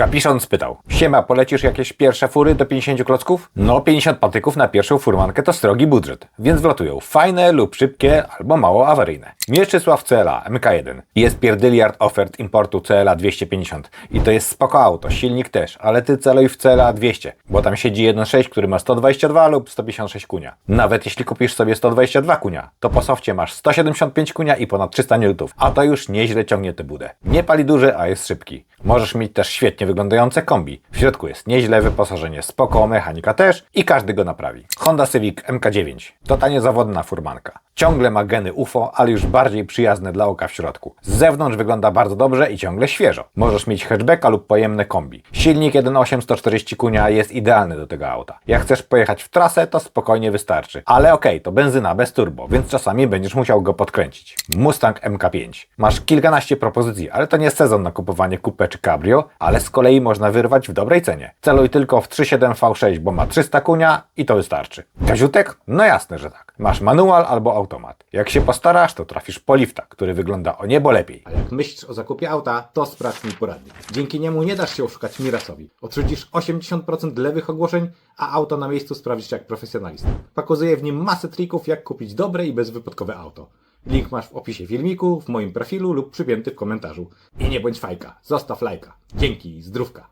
Kapiszon spytał. Siema, polecisz jakieś pierwsze fury do 50 klocków? No, 50 patyków na pierwszą furmankę to srogi budżet, więc wlatują fajne lub szybkie, albo mało awaryjne. Mieczysław CLA MK1. Jest pierdyliard ofert importu CLA 250 i to jest spoko auto, silnik też, ale ty celuj w CLA 200, bo tam siedzi 1.6, który ma 122 lub 156 kunia. Nawet jeśli kupisz sobie 122 kunia, to po sofcie masz 175 kunia i ponad 300 N, a to już nieźle ciągnie tę budę. Nie pali duży, a jest szybki. Możesz mieć też świetnie wyglądające kombi. W środku jest nieźle, wyposażenie spoko, mechanika też i każdy go naprawi. Honda Civic MK9. To ta niezawodna furmanka. Ciągle ma geny UFO, ale już bardziej przyjazne dla oka w środku. Z zewnątrz wygląda bardzo dobrze i ciągle świeżo. Możesz mieć hatchbacka lub pojemne kombi. Silnik 1.8 140 kunia jest idealny do tego auta. Jak chcesz pojechać w trasę, to spokojnie wystarczy. Ale okej, to benzyna bez turbo, więc czasami będziesz musiał go podkręcić. Mustang MK5. Masz kilkanaście propozycji, ale to nie sezon na kupowanie coupe czy cabrio, ale z kolei można wyrwać w dobrej cenie. Celuj tylko w 3.7 V6, bo ma 300 kunia i to wystarczy. Gaziutek? No jasne, że tak. Masz manual albo automat. Jak się postarasz, to trafisz po lifta, który wygląda o niebo lepiej. A jak myślisz o zakupie auta, to sprawdź mój poradnik. Dzięki niemu nie dasz się oszukać Mirasowi. Odrzucisz 80% lewych ogłoszeń, a auto na miejscu sprawdzisz jak profesjonalista. Pokazuję w nim masę trików, jak kupić dobre i bezwypadkowe auto. Link masz w opisie filmiku, w moim profilu lub przypięty w komentarzu. I nie bądź fajka, zostaw lajka. Dzięki, zdrówka.